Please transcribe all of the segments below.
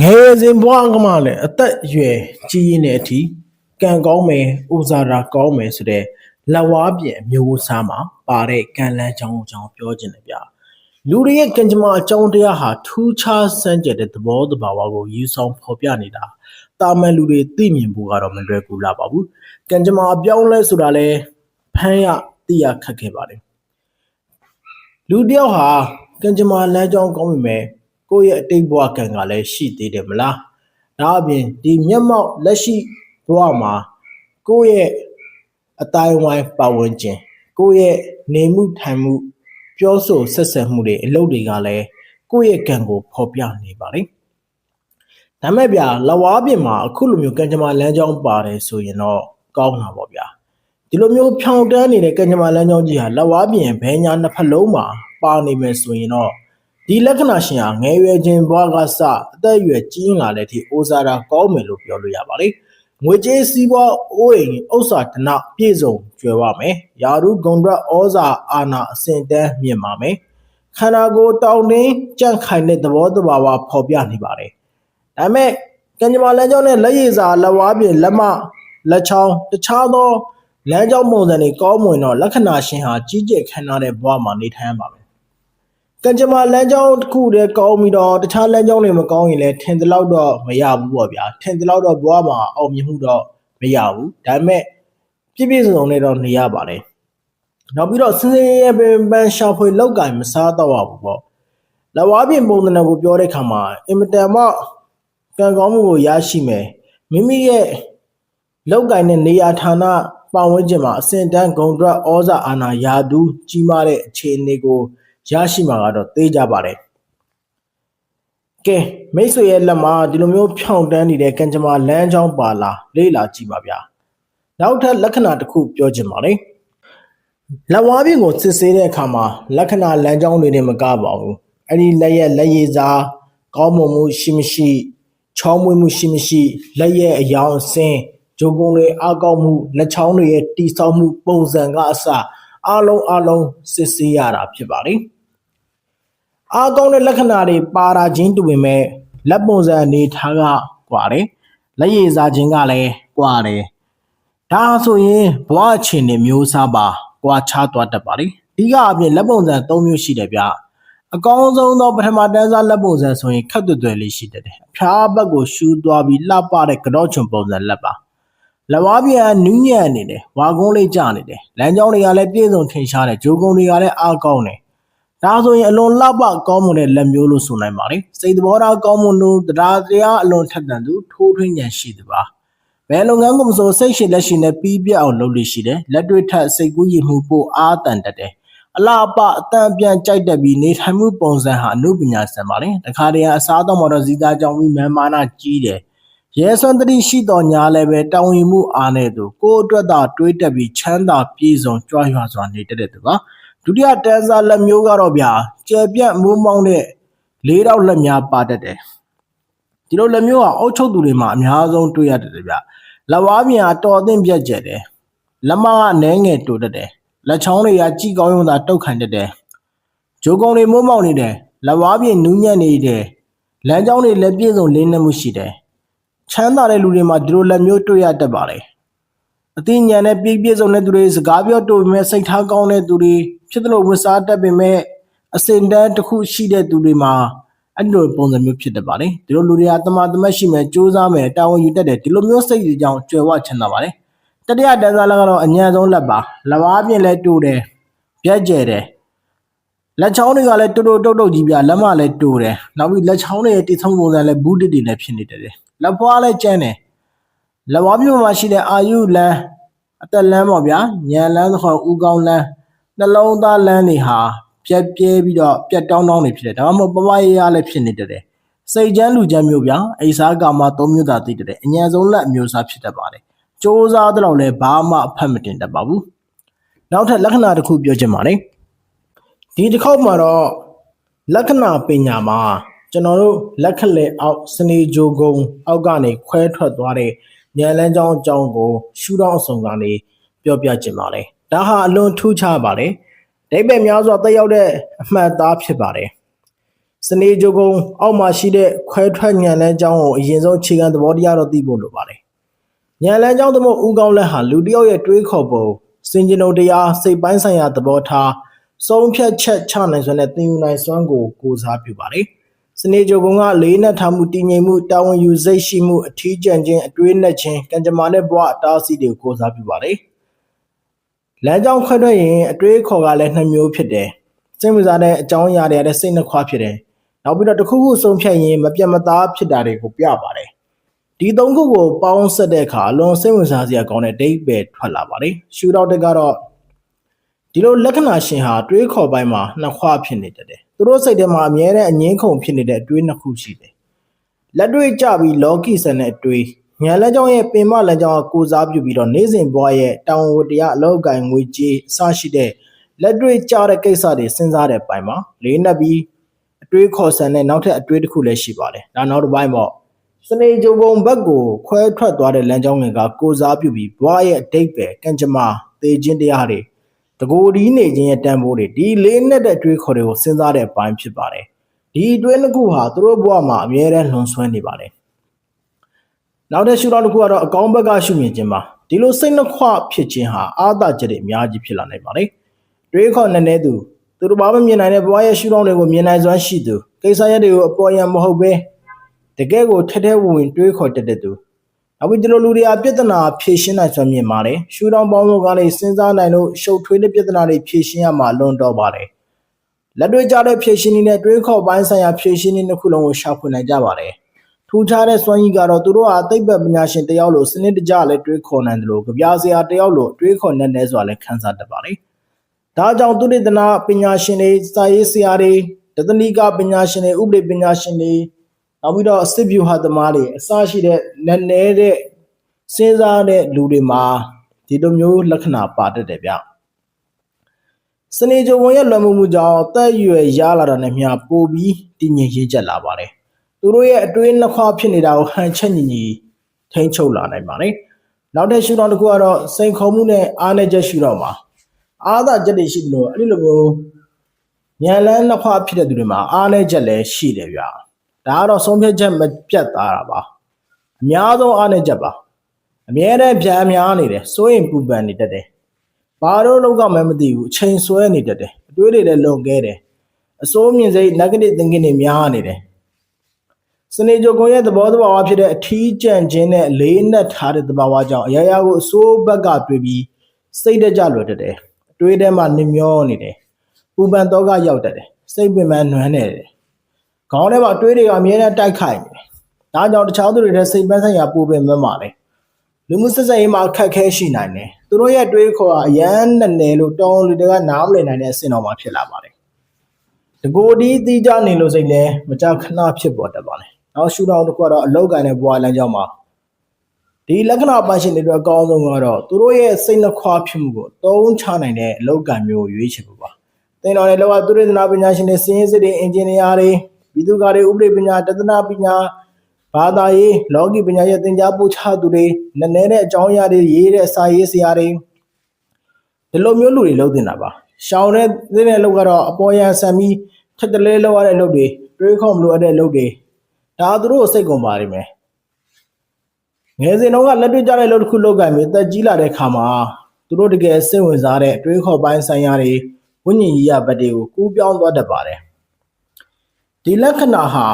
ငယ်ရွယ်စဉ်ဘဝကမှလည်းအသက်အရွယ်ကြီးရင်းတဲ့အထိကံကောင်းမယ်ဥစားတာကောင်းမယ်ဆိုတဲ့လက်ဝါးပြင်အမျိုးအစားမှာပါတဲ့ကံလန်းချောင်းချောင်းပြောခြင်းတယ်ဗျာလူတွေရဲ့ကံကြမ္မာအကြောင်းတရားဟာထူးခြားစမ်းကြယ်တဲ့သဘောတဘာဝကိုယူဆောင်ဖော်ပြနေတာတာမန်လူတွေသိမြင်ဖို့ကတော့မလွယ်ကူလာပါဘူးကံကြမ္မာအပြောင်းလဲဆိုတာလဲဖမ်းရသိရခက်ခဲ့ပါတယ်လူတယောက်ဟာကံကြမ္မာလမ်းကြောင်းကောင်းပြီမဲ့ ကိုယ့်ရဲ့အတိတ်ဘဝကံကလည်းရှိသေးတယ်မလားဒါအပြင်ဒီမျက်မှောက်လက်ရှိဘဝမှာကိုယ့်ရဲ့အတိုင်းဝိုင်းပတ်ဝန်းကျင်ကိုယ့်ရဲ့နေမှုထိုင်မှုပြောဆိုဆက်ဆံမှုတွေအလုပ်တွေကလည်းကိုယ့်ရဲ့ကံကိုဖော်ပြနေပါလေဒါမဲ့ဗျာလဝါပြင်မှာအခုလိုမျိုးကံကြမ္မာလမ်းကြောင်းပါတယ်ဆိုရင်တော့ကောင်းတာပေါ့ဗျာဒီလိုမျိုးဖြောင်တန်းနေတဲ့ကံကြမ္မာလမ်းကြောင်းကြီးဟာလက်ဝါးပြင်ဘဲညာနှစ်ဖက်လုံးမှာပါနေမယ်ဆိုရင်တော့ ဒီလက္ခဏာရှင်ဟာငယ်ရွယ်ခြင်းဘဝကစအသက်အရွယ်ကြီးလာတဲ့အထိအိုစားတာကောင်းမယ်လို့ပြောလို့ရပါလေငွေကြေးစီးပွားအိုးအိမ်ဥစ္စာဒနာပြည့်စုံကျွယ်ဝမယ်ယာရုဂုံဒရဩဇာအာနာအစင်တန်းမြင့်ပါမယ်ခန္ဓာကိုယ်တောင်းတင်းကြန့်ခိုင်တဲ့သဘောတဘာဝဖော်ပြနေပါတယ်ဒါပေမဲ့ကံကြမ္မာလမ်းကြောင်းနဲ့လက်ရည်စာလက်ဝါးပြင်လက်မလက်ချောင်းတခြားသောလမ်းကြောင်းပုံစံတွေကောင်းမွန်တော့လက္ခဏာရှင်ဟာကြီးကျယ်ခမ်းနားတဲ့ဘဝမှာနေထိုင်ရပါမယ်။ ကံကြမ္မာလမ်းကြောင်းတစ်ခုတည်းကောင်းပြီးတော့တခြားလမ်းကြောင်းတွေမကောင်းရင်လည်းထင်သလောက်တော့မရဘူးပေါ့ဗျာ။ထင်သလောက်တော့ဘဝမှာအောင်မြင်မှုတော့မရဘူး။ဒါပေမဲ့ပြည့်ပြည့်စုံစုံနဲ့တော့နေရပါတယ်။နောက်ပြီးတော့စင်စင်ရဲပင်ပန်းရှာဖွေလောက်ကင်မစားတော့ပါဘူးပေါ့။လဝါပြင်ပုံစံကိုပြောတဲ့ခါမှာအင်မတန်မှကံကောင်းမှုကိုရရှိမယ်။မိမိရဲ့လောက်ကင်တဲ့နေရာဌာနပတ်ဝန်းကျင်မှာအစင်တန်းဂုံဒရဩဇာအာဏာယာဒူးကြီးမားတဲ့အခြေအနေကို ရရှိမှာကတော့သိကြပါတယ်။ကဲမိတ်ဆွေရဲ့လက်မှာဒီလိုမျိုးဖြောင့်တန်းနေတဲ့ကံကြမ္မာလမ်းကြောင်းပါလာလေးလာကြည့်ပါဗျာ။နောက်ထပ်လက္ခဏာတစ်ခုပြောချင်ပါလေ။လက်ဝါးပြင်ကိုစစ်ဆေးတဲ့အခါမှာလက္ခဏာလမ်းကြောင်းတွေနဲ့မကပါဘူး။အဲ့ဒီလက်ရဲ့လက်ရည်စားကောင်းမွန်မှုရှိမရှိချောင်းမွေးမှုရှိမရှိလက်ရဲ့အယောင်အဆင်းဂျုံကုန်းတွေအကောက်မှုလက်ချောင်းတွေရဲ့တိဆောက်မှုပုံစံကအစအလုံးအလုံးစစ်ဆေးရတာဖြစ်ပါလေ အကောင်းတဲ့လက္ခဏာတွေပါရာချင်းတူပေမဲ့လက်ပုံစံအနေထားကကွာတယ်လက်ရည်စားခြင်းကလည်းကွာတယ်ဒါဆိုရင်ဘဝအခြေအနေမျိုးစားပါကွာခြားသွားတတ်ပါလေဒီကအပြင်လက်ပုံစံ၃မျိုးရှိတယ်ဗျအကောင်းဆုံးသောပထမတန်းစားလက်ပုံစံဆိုရင်ခက်တွယ်တွယ်လေးရှိတတ်တယ်အဖျားဘက်ကိုရှူသွားပြီးလှပတဲ့ကတော့ချွန်ပုံစံလက်ပါလက်ဝါးပြန်နူးညံ့နေတယ်ဝါကုန်းလေးကျနေတယ်လမ်းကြောင်းတွေကလည်းပြည့်စုံထင်ရှားတယ်ဂျိုကုန်းတွေကလည်းအားကောင်းတယ် ဒါဆိုရင်အလွန်လှပကောင်းမွန်တဲ့လက်မျိုးလို့ဆိုနိုင်ပါလေစိတ်သဘောထားကောင်းမွန်လို့တရားတရားအလွန်ထက်သန်သူထိုးထွင်းဉာဏ်ရှိသူပါဘယ်လုပ်ငန်းကိုမဆိုစိတ်ရှိလက်ရှိနဲ့ပြီးပြတ်အောင်လုပ်လို့ရှိတယ်လက်တွေ့ထက်စိတ်ကူးရည်မှုပိုအားတန်တတ်တယ်အလားအပအတန်ပြန်ကြိုက်တက်ပြီးနေထိုင်မှုပုံစံဟာအမှုပညာစံပါလေတခါတည်းအစားတော့မတော်ဇီတာကြောင့်ပြီးမာမာနာကြီးတယ်ရဲစွမ်းတတိရှိတော်ညာလည်းပဲတောင်းရင်မှုအားနဲ့သူကိုယ်အတွက်သာတွေးတက်ပြီးချမ်းသာပြည့်စုံကြွရွာစွာနေတတ်တဲ့သူပါ ဒုတိယတန်းစားလက်မျိုးကတော့ဗျာကျယ်ပြန့်မိုးမောင်းတဲ့လေးတော့လက်များပါတတ်တယ်ဒီလိုလက်မျိုးဟာအုတ်ချုပ်သူတွေမှာအများဆုံးတွေ့ရတတ်တယ်ဗျလက်ဝါးပြင်အတော်အသင့်ပြတ်ကျက်တယ်လက်မကနဲငယ်တိုးတတ်တယ်လက်ချောင်းတွေကကြည်ကောင်းရုံသာတုတ်ခံတတ်တယ်ဂျိုကုံတွေမိုးမောင်းနေတယ်လက်ဝါးပြင်နူးညံ့နေတယ်လမ်းကြောင်းတွေလည်းပြည့်စုံလင်းနေမှုရှိတယ်ချမ်းသာတဲ့လူတွေမှာဒီလိုလက်မျိုးတွေ့ရတတ်ပါတယ် အသိဉာဏ်နဲ့ပြည့်ပြည့်စုံတဲ့သူတွေစကားပြောတူပေမဲ့စိတ်ထားကောင်းတဲ့သူတွေဖြစ်သလိုဝတ်စားတတ်ပေမဲ့အစင်တန်းတစ်ခုရှိတဲ့သူတွေမှာအဲ့လိုပုံစံမျိုးဖြစ်တတ်ပါတယ်ဒီလိုလူတွေကတမန်တမတ်ရှိမယ်စူးစမ်းမယ်တာဝန်ယူတတ်တယ်ဒီလိုမျိုးစိတ်တွေကြောင့်ကြွယ်ဝချမ်းသာပါတယ်တတိယတန်းစားလက်ကတော့အញ្ញံဆုံးလက်ပါလက်ဝါးပြင်လဲတူတယ်ပြက်ကျဲတယ်လက်ချောင်းတွေကလည်းတူတူတုတ်တုတ်ကြီးပြလက်မလည်းတူတယ်နောက်ပြီးလက်ချောင်းတွေရဲ့တိဆုံးပုံစံလည်းဘူးတစ်တွေလည်းဖြစ်နေတယ်လက်ပွားလည်းကျန်းတယ် လက်ဝါးပြင်မှာရှိတဲ့အာယုလန်းအသက်လန်းပေါ့ဗျာညံလန်းသခေါ်ဦးကောင်းလန်းနှလုံးသားလန်းတွေဟာပြက်ပြဲပြီးတော့ပြက်တောင်းတောင်းနေဖြစ်တယ်ဒါမှမဟုတ်ပပရရလည်းဖြစ်နေတယ်စိတ်ချမ်းလူချမ်းမျိုးဗျာအိစားကာမသုံးမျိုးသာသိတယ်အញ្ញံဆုံးလက်အမျိုးအစားဖြစ်တတ်ပါတယ်စ조사တော့လည်းဘာမှအဖက်မတင်တတ်ပါဘူးနောက်ထပ်လက္ခဏာတစ်ခုပြောချင်ပါတယ်ဒီတစ်ခေါက်မှာတော့လက္ခဏာပညာမှာကျွန်တော်တို့လက်ခလက်အောက်စနေဂျိုကုံအောက်ကနေခွဲထွက်သွားတဲ့ ဉာဏ်လန်းကြောင်းအကြောင်းကိုရှုထောင့်အစုံကနေပြောပြချင်ပါတယ်ဒါဟာအလွန်ထူးခြားပါတယ်ဒိဗ္ဗေများစွာတက်ရောက်တဲ့အမှတ်သားဖြစ်ပါတယ်စနေကြုံကုန်းအောက်မှာရှိတဲ့ခွဲထွက်ညံလန်းကျောင်းကိုအရင်ဆုံးခြေခံသဘောတရားတော့သိဖို့လိုပါတယ်ညံလန်းကျောင်းသမုတ်ဦးကောင်းလက်ဟာလူတစ်ယောက်ရဲ့တွေးခေါ်ပုံစင်ကြင်တို့တရားစိတ်ပိုင်းဆိုင်ရာသဘောထားစုံဖြတ်ချက်ချနိုင်စွမ်းတဲ့သင်ယူနိုင်စွမ်းကိုကိုးစားပြုပါတယ် စနေကြုံကုန်းကလေးနက်ထားမှုတည်ငြိမ်မှုတာဝန်ယူစိတ်ရှိမှုအထီးကျန်ခြင်းအတွေးနဲ့ခြင်းကံကြမ္မာနဲ့ဘဝအတားအဆီးတွေကိုကိုးစားပြုပါတယ်လမ်းကြောင်းခွဲထွက်ရင်အတွေးခေါ်ကလည်းနှစ်မျိုးဖြစ်တယ်။စိတ်ဝင်စားတဲ့အကြောင်းအရာတွေလည်းစိတ်နှခွဖြစ်တယ်။နောက်ပြီးတော့တစ်ခုခုဆုံးဖြတ်ရင်မပြတ်မသားဖြစ်တာတွေကိုပြပါတယ်။ဒီသုံးခုကိုပေါင်းဆက်တဲ့အခါအလွန်စိတ်ဝင်စားစရာကောင်းတဲ့ဒိတ်ပဲထွက်လာပါတယ်။ရှူတော့တက်ကတော့ဒီလိုလက္ခဏာရှင်ဟာတွေးခေါ်ပိုင်းမှာနှစ်ခွဖြစ်နေတတ်တယ်။ သူတို့စိတ်ထဲမှာအမြဲတမ်းအငင်းခုန်ဖြစ်နေတဲ့အတွေးနှစ်ခုရှိတယ်။လက်တွေ့ကြပြီးလော်ကီဆန်တဲ့အတွေ့ညာလန်းကြောင်းရဲ့ပင်မလန်းကြောင်းကကိုစားပြုပြီးတော့နေစဉ်ဘဝရဲ့တောင်ဝတ္တရားအလောက်အကင်ငွေကြေးအစရှိတဲ့လက်တွေ့ကြတဲ့ကိစ္စတွေစဉ်းစားတဲ့ပိုင်းမှာလေးနက်ပြီးအတွေးခေါ်ဆန်တဲ့နောက်ထပ်အတွေးတစ်ခုလည်းရှိပါတယ်။ဒါနောက်တစ်ပိုင်းပေါ့စနေကြုံပုံဘက်ကိုခွဲထွက်သွားတဲ့လမ်းကြောင်းငယ်ကကိုစားပြုပြီးဘဝရဲ့အတိတ်ပဲကံကြမ္မာသေခြင်းတရားတွေ တကိုယ်ဒီနေခြင်းရဲ့တန်ဖိုးတွေဒီလေးနက်တဲ့အတွေးခေါ်တွေကိုစဉ်းစားတဲ့အပိုင်းဖြစ်ပါတယ်။ဒီအတွင်းတစ်ခုဟာသူတို့ဘဝမှာအမြဲတမ်းလွန်ဆွဲနေပါတယ်။နောက်တဲ့ရှုထောင့်တစ်ခုကတော့အကောင်းဘက်ကရှုမြင်ခြင်းပါဒီလိုစိတ်နှခွဖြစ်ခြင်းဟာအာသာချက်တွေအများကြီးဖြစ်လာနိုင်ပါတယ်တွေးခေါ်နေနေသူသူတို့ဘာမှမြင်နိုင်တဲ့ဘဝရဲ့ရှုထောင့်တွေကိုမြင်နိုင်စွမ်းရှိသူကိစ္စရပ်တွေကိုအပေါ်ယံမဟုတ်ဘဲတကယ်ကိုထက်ထဲဝင်ဝင်တွေးခေါ်တတ်တဲ့သူ နောက်ပြီးဒီလိုလူတွေအပြဿနာဖြေရှင်းနိုင်စွမ်းမြင်ပါတယ်ရှုထောင့်ပေါင်းစုံကနေစဉ်းစားနိုင်လို့ရှုပ်ထွေးတဲ့ပြဿနာတွေဖြေရှင်းရမှာလွန်တော့ပါတယ်လက်တွေ့ကြတဲ့ဖြေရှင်းနည်းနဲ့တွေးခေါ်ပိုင်းဆိုင်ရာဖြေရှင်းနည်းတစ်ခုလုံးကိုရှာဖွေနိုင်ကြပါတယ်ထူးခြားတဲ့စွမ်းရည်ကတော့သူတို့ဟာသိပ္ပံပညာရှင်တယောက်လိုစနစ်တကျလည်းတွေးခေါ်နိုင်တယ်လို့ကြပြာစရာတယောက်လိုတွေးခေါ်နိုင်တယ်ဆိုတာလည်းခန်းစားတတ်ပါလေ။ဒါကြောင့်သူတေသနာပညာရှင်တွေစာရေးဆရာတွေတသနိကပညာရှင်တွေဥပဒေပညာရှင်တွေ နောက်ပြီးတော့စစ်ဗျူဟာသမားတွေအစရှိတဲ့နည်းနည်းတဲ့စဉ်းစားတဲ့လူတွေမှာဒီလိုမျိုးလက္ခဏာပါတတ်တယ်ဗျ။စနေကြုံဝင်ရဲ့လွယ်မှုမှုကြောင့်တက်ရွယ်ရလာတာနဲ့မျှပိုပြီးတည်ငြိမ်ရည်ကျက်လာပါတယ်။သူတို့ရဲ့အတွေးနှခွဖြစ်နေတာကိုဟန်ချက်ညီညီထိန်းချုပ်လာနိုင်ပါတယ်။နောက်တဲ့ရှုထောင့်တစ်ခုကတော့စိန်ခေါ်မှုနဲ့အားနည်းချက်ရှုထောင့်ပါ။အားသာချက်တွေရှိတယ်လို့အဲ့ဒီလိုမျိုးညံလန်းနှခွဖြစ်တဲ့သူတွေမှာအားနည်းချက်လည်းရှိတယ်ဗျ။ ဒါကတော့ဆုံးဖြတ်ချက်မပြတ်သားတာပါ။အများဆုံးအားနည်းချက်ပါ။အမြဲတမ်းပြန်များနေတယ်စိုးရင်ပူပန်နေတတ်တယ်။ဘာလို့လောက်ကမှမသိဘူးအချိန်ဆွဲနေတတ်တယ်။အတွေးတွေလည်းလုံခဲ့တယ်။အစိုးမြင်စိတ် negative thinking တွေများနေတယ်။စနေကြုံကုန်းရဲ့သဘောတဘာဝဖြစ်တဲ့အထီးကျန်ခြင်းနဲ့လေးနက်ထားတဲ့သဘာဝကြောင့်အရာရာကိုအစိုးဘက်ကတွေ့ပြီးစိတ်တကြလွယ်တတ်တယ်အတွေးထဲမှာနှမျောနေတယ်ပူပန်တော့ကရောက်တတ်တယ်စိတ်ပင်ပန်းနွမ်းနေတယ် ခေါင်းထဲမှာအတွေးတွေကအမြဲတမ်းတိုက်ခိုက်နေတယ်ဒါကြောင့်တခြားသူတွေတဲ့စိတ်ပန်းဆိုင်ရာပူပင်မှမှာလေလူမှုဆက်ဆံရေးမှာအခက်အခဲရှိနိုင်တယ်သူတို့ရဲ့တွေးခေါ်ကအရန်နဲ့နယ်လို့တောင်းလူတွေကနားမလည်နိုင်တဲ့အဆင့်တော်မှာဖြစ်လာပါတယ်တကိုယ်ဒီတီးကြနေလို့စိတ်လဲမကြခဏဖြစ်ပေါ်တတ်ပါလေနောက်ရှူတော့တစ်ခုကတော့အလောက်ကန်တဲ့ဘွားလမ်းကြောင်းမှာဒီလက္ခဏာပန်းရှင်တွေအတွက်အကောင်းဆုံးကတော့သူတို့ရဲ့စိတ်နှခွာဖြစ်မှုကိုတုံးချနိုင်တဲ့အလောက်ကန်မျိုးကိုရွေးချယ်ဖို့ပါတင်တော်တဲ့လောကသူရိသနာပညာရှင်တွေစင်းစစ်တွေအင်ဂျင်နီယာတွေ ပြည်သူ့ကားတွေဥပဒေပညာတသနာပညာဘာသာရေးလောကီပညာရဲ့သင်ကြားပို့ချသူတွေနည်းနည်းတဲ့အကြောင်းအရာတွေရေးတဲ့စာရေးဆရာတွေဒီလိုမျိုးလူတွေလုပ်တင်တာပါရှောင်းတဲ့သင်းတဲ့အလုပ်ကတော့အပေါ်ယံဆံပြီးထက်တလဲလောက်ရတဲ့အလုပ်တွေတွေးခေါ်မလို့ရတဲ့အလုပ်တွေဒါသူတို့ကိုစိတ်ကုန်ပါလိမ့်မယ်ငယ်စဉ်တော့ကလက်တွေ့ကြတဲ့လုပ်တစ်ခုလုပ်ကြပြီတက်ကြီးလာတဲ့ခါမှာသူတို့တကယ်စိတ်ဝင်စားတဲ့တွေးခေါ်ပိုင်းဆိုင်ရာတွေဝိညာဉ်ကြီးရဘက်တွေကိုကူးပြောင်းသွားတတ်ပါတယ် ဒီလက္ခဏာဟာ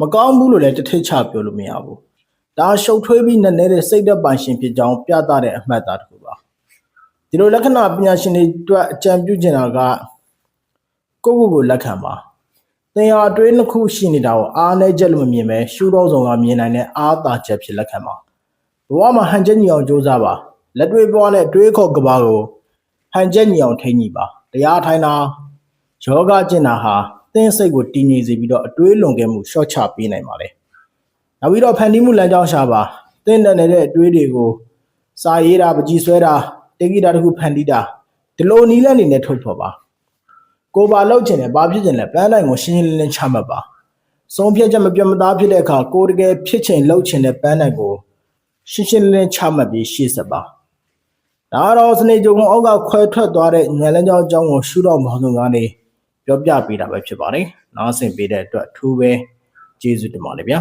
မကောင်းဘူးလို့လည်းတစ်ထစ်ချပြောလို့မရဘူးဒါရှုပ်ထွေးပြီးနည်းနည်းတဲ့စိတ်သက်ပိုင်ရှင်ဖြစ်ကြောင်းပြသတဲ့အမှတ်အသားတစ်ခုပါဒီလိုလက္ခဏာပညာရှင်တွေအတွက်အကြံပြုချင်တာကကိုယ့်ကိုယ်ကိုလက်ခံပါသင်ဟာအတွင်းတစ်ခုရှိနေတာကိုအားနည်းချက်လို့မမြင်ပဲရှုတော့ဆုံးကမြင်နိုင်တဲ့အားသာချက်ဖြစ်လက်ခံပါဘဝမှာဟန်ချက်ညီအောင်ကြိုးစားပါလက်တွေ့ဘဝနဲ့တွေးခေါ်ကဘာကိုဟန်ချက်ညီအောင်ထိန်းညီပါတရားထိုင်တာယောဂကျင့်တာဟာ သင်စိတ်ကိုတည်ငြိမ်စေပြီးတော့အတွေးလွန်ခဲ့မှုရှော့ချပေးနိုင်ပါလေနောက်ပြီးတော့ဖန်တီးမှုလမ်းကြောင်းရှာပါသင်တဲ့နေတဲ့အတွေးတွေကိုစာရေးတာပကြီးဆွဲတာတေဂီတာတခုဖန်တီးတာဒီလိုနီးလန်းနေနဲ့ထုတ်ဖော်ပါကိုပါလောက်ချင်တယ်ဘာဖြစ်ချင်လဲပန်းတိုင်းကိုရှင်းရှင်းလင်းလင်းချမှတ်ပါဆုံးဖြတ်ချက်မပြတ်မသားဖြစ်တဲ့အခါကိုတကယ်ဖြစ်ချင်လောက်ချင်တဲ့ပန်းတိုင်းကိုရှင်းရှင်းလင်းလင်းချမှတ်ပြီးရှေ့ဆက်ပါဒါတော့စနေကြုံအောက်ကခွဲထွက်သွားတဲ့ညလန်းကြောင်းအကြောင်းကိုရှုတော့မောင်စုံကနေပြော ပြောပြပေးတာပဲဖြစ်ပါတယ်နားဆင်ပေးတဲ့အတွက်အထူးပဲကျေးဇူးတင်ပါတယ်ဗျာ